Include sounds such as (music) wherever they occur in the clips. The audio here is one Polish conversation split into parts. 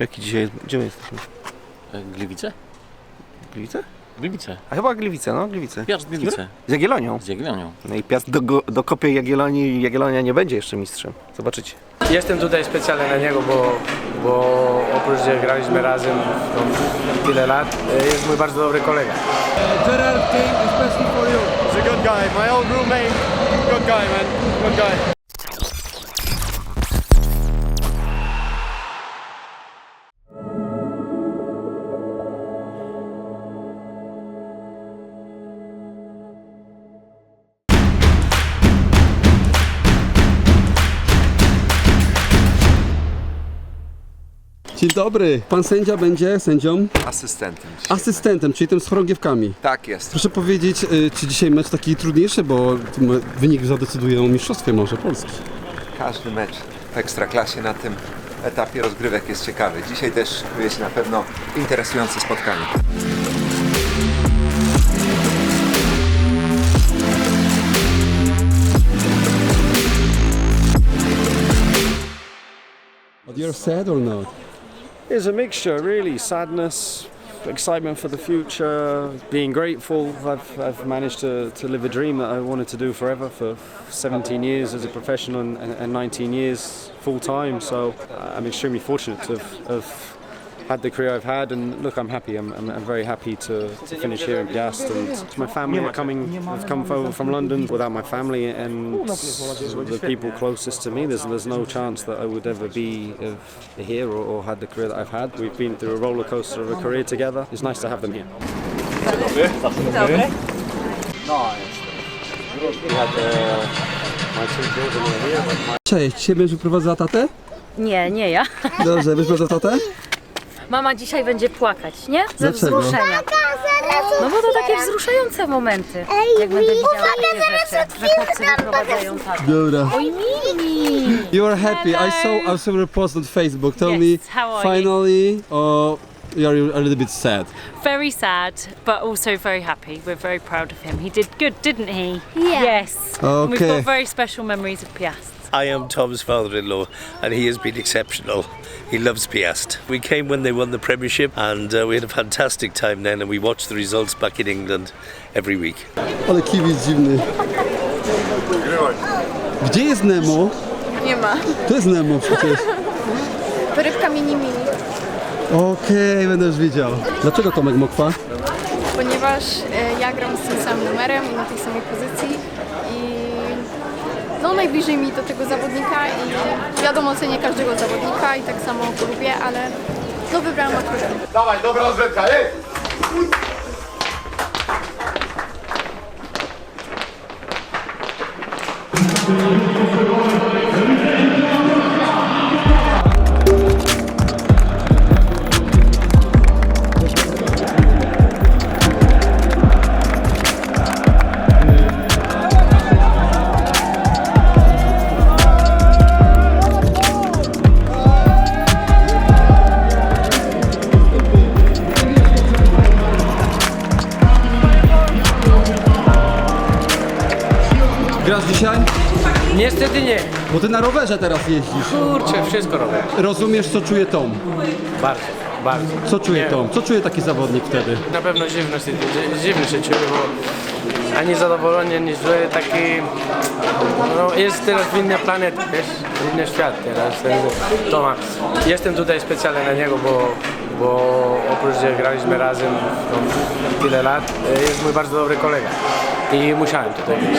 Jaki dzisiaj, gdzie my jesteśmy? E, Gliwice? Gliwice? Gliwice. A chyba Gliwice, no Gliwice. Piast Gliwice. Z Jagiellonią. Z Jagiellonią. No i Piast do, dokopie Jagiellonii i Jagiellonia nie będzie jeszcze mistrzem. Zobaczycie. Jestem tutaj specjalnie na niego, bo, bo oprócz, że graliśmy razem no, tyle lat, e, jest mój bardzo dobry kolega. Gerard King, especially for you. He's a good guy. My old roommate. Good guy, man. Good guy. Dzień dobry. Pan sędzia będzie sędzią, asystentem. asystentem, czyli tym z chorągiewkami. Tak jest. Proszę powiedzieć, y, czy dzisiaj mecz taki trudniejszy, bo m- wynik zadecyduje o mistrzostwie może Polski. Każdy mecz w ekstraklasie na tym etapie rozgrywek jest ciekawy. Dzisiaj też szykuje się na pewno interesujące spotkanie. But you're sad or not? It's a mixture, really. Sadness, excitement for the future, being grateful. I've, I've managed to, to live a dream that I wanted to do forever for 17 years as a professional and, and, and 19 years full time. So uh, I'm extremely fortunate to have, have had the career I've had. And look, I'm happy. I'm, I'm, I'm very happy to, to finish here in Piast. And my family are coming, have come over from London. Without my family and the people closest to me, there's, there's no chance that I would ever be uh, here or, or had the career that I've had. We've been through a roller coaster of a career together. It's nice to have them here. Cześć, dzisiaj będziesz wyprowadzała tatę? Nie, nie ja. Dobrze, wyprowadza tatę? Mama dzisiaj będzie płakać, nie? Ze Dlaczego? wzruszenia. No bo to takie wzruszające momenty. Jak będę widziała takie rzeczy, że chłopcy wyprowadzają tatę. Dobra. Oj, Mimi! You are happy. I saw I saw your post on Facebook. Tell Yes, me how are you? finally or you are a little bit sad. Very sad, but also very happy. We're very proud of him. He did good, didn't he? Yeah. Yes. And We've Okay. got very special memories of Piast. I am Tom's father-in-law, and he has been exceptional. He loves Piast. We came when they won the Premiership, and uh, we had a fantastic time then. And we watched the results back in England every week. Ale kibic dziwny. Gdzie jest Nemo? Nie ma. To jest Nemo przecież. Porywka mini mini, Okej, będę już widział. Dlaczego Tomek Mokwa? ponieważ e, ja gram z tym samym numerem i na tej samej pozycji no najbliżej mi do tego zawodnika i wiadomo cenię każdego zawodnika i tak samo go lubię, ale no wybrałam akurat. Dawaj, dobra rozrywka! Grasz Bo ty na rowerze teraz jeździsz. Kurczę, wszystko robię. Rozumiesz, co czuje Tom? Bardzo, bardzo. Co czuje Nie. Tom? Co czuje taki zawodnik wtedy? Na pewno dziwno się, dziwnie się czuję, bo ani zadowolony, ani zły, taki... No, jest teraz w innej planecie, wiesz? Inny świat teraz. ten Toma. Jestem tutaj specjalnie na niego, bo, bo oprócz, że graliśmy razem no, tyle lat, jest mój bardzo dobry kolega. I musiałem tutaj być.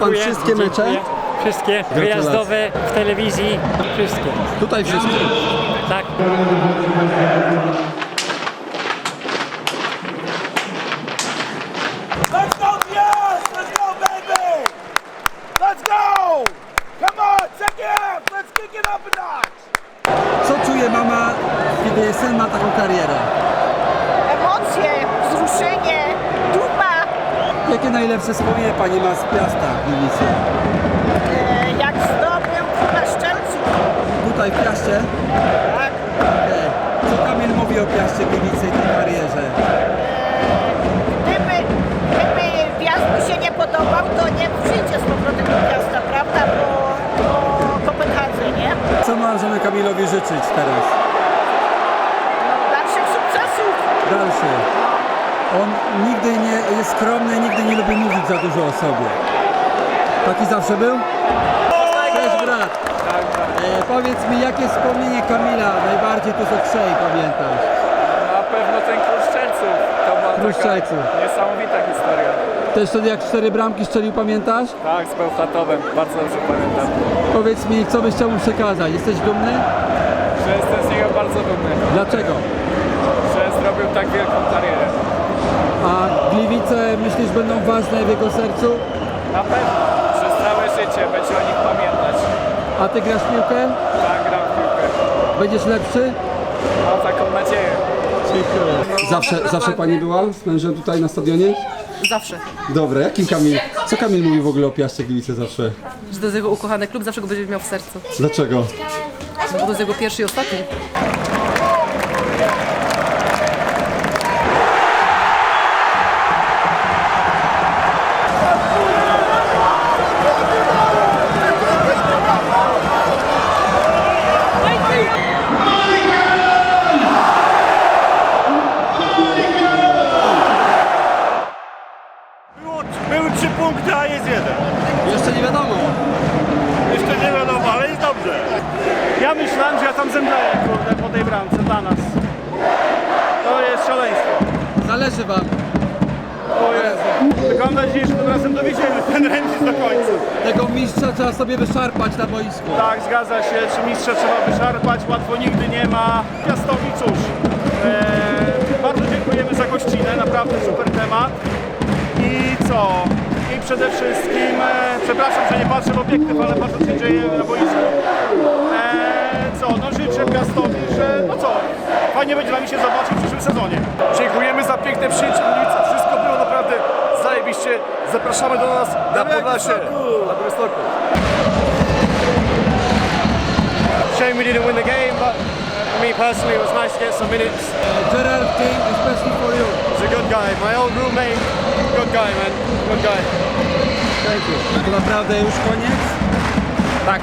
Pan wszystkie mecze? Wszystkie wyjazdowe w telewizji, wszystkie. Tutaj wszystkie. Tak. Let's go, Diaz! Let's go, baby! Let's go! Come on! Let's kick it up a notch! Co czuje mama, kiedy syn ma taką karierę? Emocje, wzruszenie. Jakie najlepsze wspomnienie pani ma z Piasta w Gliwicy? E, jak zdobył na szczelcu. Tutaj w Piaście? Tak. Okej. Co Kamil mówi o Piaście Gliwicy i tej karierze? Gdyby, gdyby wjazd mu się nie podobał, to nie przyjdzie z powrotem do miasta, prawda? Po, po Kopenhadze, nie? Co możemy Kamilowi życzyć teraz? On nigdy nie jest skromny, nigdy nie lubi mówić za dużo o sobie. Taki zawsze był? Cześć brat. E, powiedz mi, jakie wspomnienie Kamila najbardziej tu z Okrzei pamiętasz? Na pewno ten król strzelców. To była Kruszczajców. niesamowita historia. Też wtedy jak cztery bramki strzelił, pamiętasz? Tak, z Bełchatowem. Bardzo dobrze pamiętam. Powiedz mi, co byś chciał mu przekazać? Jesteś dumny? Że jestem z niego bardzo dumny. Dlaczego? Że zrobił tak wielką karierę. A Gliwice myślisz będą ważne w jego sercu? Na pewno. Przez całe życie będzie o nich pamiętać. A ty grasz w piłkę? Tak, gram w piłkę. Będziesz lepszy? Mam taką nadzieję. Zawsze, zawsze pani była z mężem tutaj na stadionie? Zawsze. Dobra, jaki Kamil? Co Kamil mówi w ogóle o Piaście Gliwice zawsze? Że to jest jego ukochany klub, zawsze go będzie miał w sercu. Dlaczego? Bo to jest jego pierwszy i ostatni. Zależy wam. O Jezu. Tylko mam nadzieję, że tym razem dowiedziemy ten remis do końca. Tego mistrza trzeba sobie wyszarpać na boisku. Tak, zgadza się. Czy mistrza trzeba wyszarpać? Łatwo nigdy nie ma. Piastowi cóż. E, bardzo dziękujemy za gościnę, naprawdę super temat. I co? I przede wszystkim, e, przepraszam, że nie patrzę w obiektyw, ale patrzę, co się dzieje na boisku. E, co? No życzę Piastowi? Fajnie będzie nami się zobaczyć w przyszłym sezonie. Dziękujemy za piękne przyjęcie w Gliwicach. Wszystko było naprawdę zajebiście. Zapraszamy do nas na Podlasie. Na Białymstoku. Shame we didn't win the game, but for me personally, it was nice to get some minutes. Gerard came especially for you. He's a good guy. My old roommate, good guy, man. Good guy. Thank you. To naprawdę już koniec? Tak.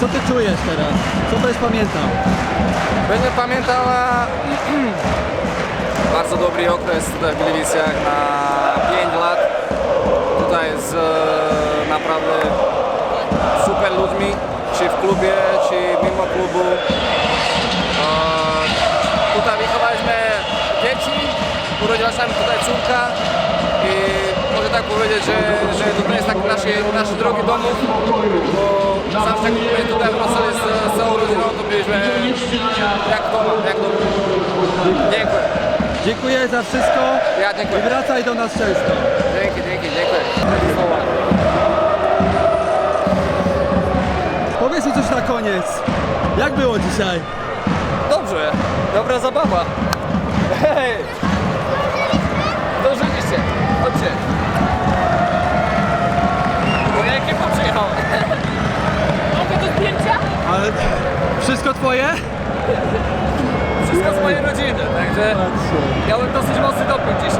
Co ty czujesz teraz? Co będziesz pamiętał? Będę pamiętał a, (clears throat) bardzo dobry okres tutaj w Gliwicach na 5 lat. Tutaj z e, naprawdę super ludźmi, czy w klubie, czy mimo klubu. E, tutaj wychowaliśmy dzieci, urodziła się tutaj córka i tak powiedzieć, że, że tutaj jest tak nasze, nasze drogi domów, bo zawsze jak my tutaj wracali z, z całą rodziną, to byliśmy jak doma, jak doma. Dziękuję. Dziękuję za wszystko Ja dziękuję. i wracaj do nas często. Dzięki, dzięki, dziękuję. Powiedz mi coś na koniec. Jak było dzisiaj? Dobrze, dobra zabawa. Hej! Dążyliście, chodźcie. Moja ekipa przyjechała. Mogę do zdjęcia? Ale wszystko twoje? Wszystko z mojej rodziny, także miałem dosyć mocny doping dzisiaj.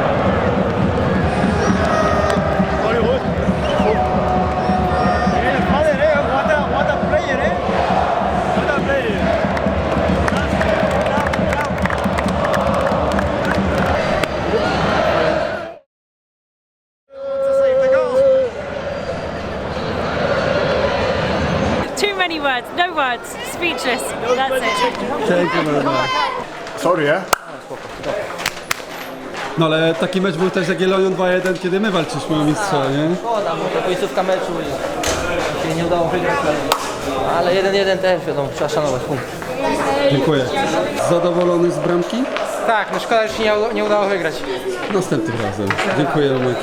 Many words, no words, speechless. That's it. Thank you very much. Sorry, eh? No ale taki mecz był też z Jagiellonią 2-1, kiedy my walczyliśmy o mistrza, nie? Szkoda, bo to końcówka meczu i się nie udało wygrać. Ale 1-1 też wiadomo, trzeba szanować punkt. Dziękuję. Zadowolony z bramki? Tak, no szkoda, że się nie, nie udało wygrać. Następnym razem. Dziękuję Romek.